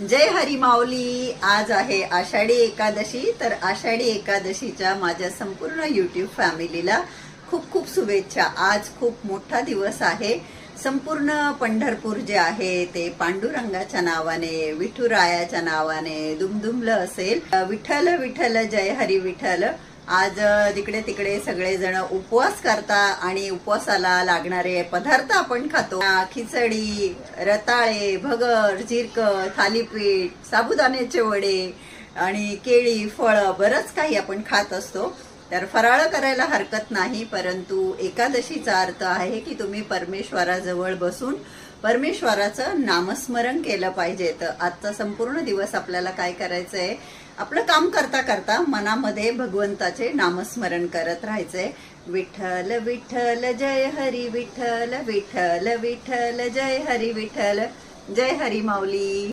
जय हरी माऊली. आज आहे आषाढी एकादशी. तर आषाढी एकादशीच्या माझ्या संपूर्ण युट्यूब फॅमिलीला खूप खूप शुभेच्छा. आज खूप मोठा दिवस आहे. संपूर्ण पंढरपूर जे आहे ते पांडुरंगाच्या नावाने विठुरायाच्या नावाने दुमदुमलं असेल. विठ्ठल विठ्ठल जय हरी विठ्ठल. आज तिकडे तिकडे सगळेजण उपवास करता आणि उपवासाला लागणारे पदार्थ आपण खातो. खिचडी रताळे भगर झिरक थालीपीठ साबुदाण्याचे वडे आणि केळी फळं बरंच काही आपण खात असतो. तर फराळ करायला हरकत नाही परंतु एकादशीचा अर्थ आहे की तुम्ही परमेश्वराजवळ बसून परमेश्वराचं नामस्मरण केलं पाहिजे. तर आजचा संपूर्ण दिवस आपल्याला काय करायचं आहे? आपलं काम करता करता मनामध्ये भगवंताचे नामस्मरण करत राहायचंय. विठ्ठल विठ्ठल जय हरी विठ्ठल विठ्ठल विठ्ठल जय हरी विठ्ठल जय हरी माऊली.